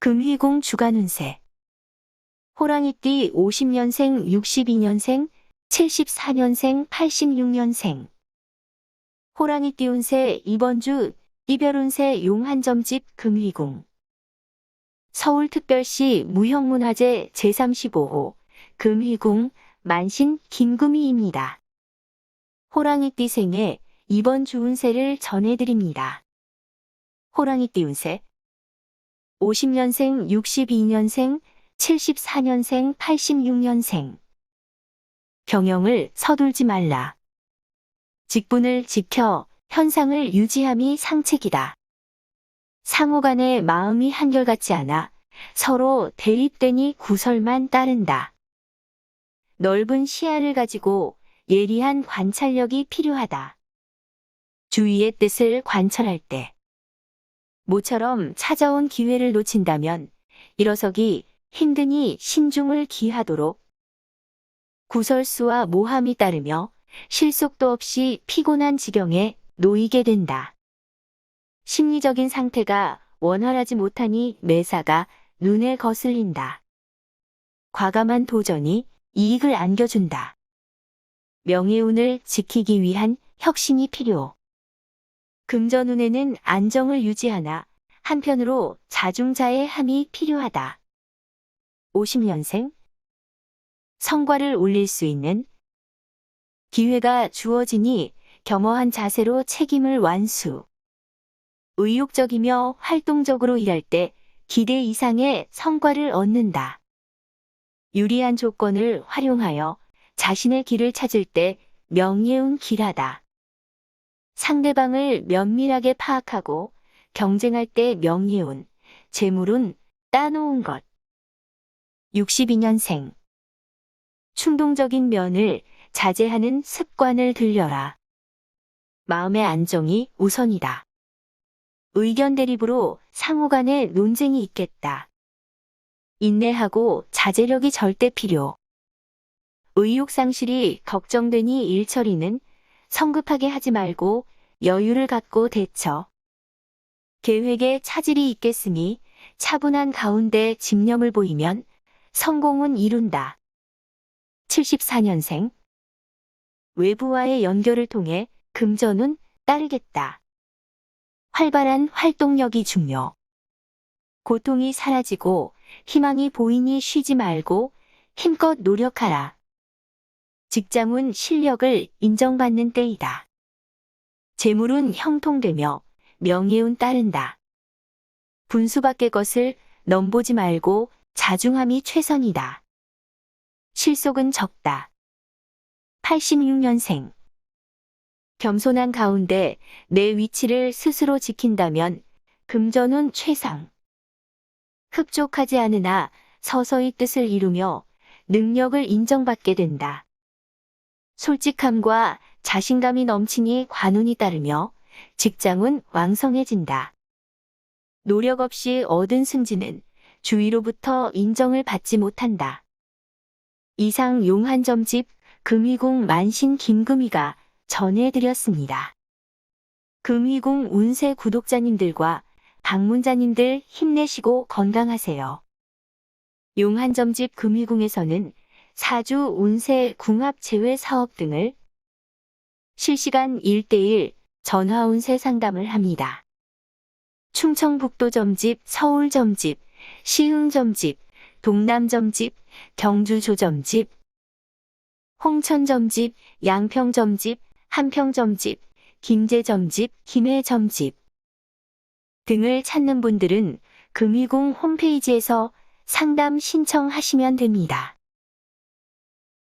금희공 주간운세 호랑이띠 50년생, 62년생, 74년생, 86년생 호랑이띠 운세 이번 주 이별운세 용한점집 금희궁 서울특별시 무형문화재 제35호 금희궁 만신 김금희입니다. 호랑이띠 생에 이번 주 운세를 전해드립니다. 호랑이띠 운세 50년생, 62년생, 74년생, 86년생. 경영을 서둘지 말라. 직분을 지켜 현상을 유지함이 상책이다. 상호 간의 마음이 한결같지 않아 서로 대립되니 구설만 따른다. 넓은 시야를 가지고 예리한 관찰력이 필요하다. 주위의 뜻을 관철할 때 모처럼 찾아온 기회를 놓친다면 일어서기 힘드니 신중을 기하도록 구설수와 모함이 따르며 실속도 없이 피곤한 지경에 놓이게 된다. 심리적인 상태가 원활하지 못하니 매사가 눈에 거슬린다. 과감한 도전이 이익을 안겨준다. 명예운을 지키기 위한 혁신이 필요. 금전운에는 안정을 유지하나 한편으로 자중자의 함이 필요하다. 50년생 성과를 올릴 수 있는 기회가 주어지니 겸허한 자세로 책임을 완수. 의욕적이며 활동적으로 일할 때 기대 이상의 성과를 얻는다. 유리한 조건을 활용하여 자신의 길을 찾을 때 명예운 길하다. 상대방을 면밀하게 파악하고 경쟁할 때 명예운, 재물운 따놓은 것. 62년생. 충동적인 면을 자제하는 습관을 들여라. 마음의 안정이 우선이다. 의견 대립으로 상호 간의 논쟁이 있겠다. 인내하고 자제력이 절대 필요. 의욕 상실이 걱정되니 일처리는 성급하게 하지 말고 여유를 갖고 대처. 계획에 차질이 있겠으니 차분한 가운데 집념을 보이면 성공은 이룬다. 74년생. 외부와의 연결을 통해 금전은 따르겠다. 활발한 활동력이 중요. 고통이 사라지고 희망이 보이니 쉬지 말고 힘껏 노력하라. 직장운 실력을 인정받는 때이다. 재물은 형통되며 명예운 따른다. 분수밖의 것을 넘보지 말고 자중함이 최선이다. 실속은 적다. 86년생. 겸손한 가운데 내 위치를 스스로 지킨다면 금전은 최상. 흡족하지 않으나 서서히 뜻을 이루며 능력을 인정받게 된다. 솔직함과 자신감이 넘치니 관운이 따르며 직장은 왕성해진다. 노력 없이 얻은 승진은 주위로부터 인정을 받지 못한다. 이상 용한점집 금희궁 만신 김금희가 전해드렸습니다. 금희궁 운세 구독자님들과 방문자님들 힘내시고 건강하세요. 용한점집 금희궁에서는 사주 운세 궁합 제외 사업 등을 실시간 1대1 전화 운세 상담을 합니다. 충청북도 점집, 서울 점집, 시흥 점집, 동남 점집, 경주 조점집, 홍천 점집, 양평 점집, 한평 점집, 김제 점집, 김해 점집 등을 찾는 분들은 금이공 홈페이지에서 상담 신청하시면 됩니다.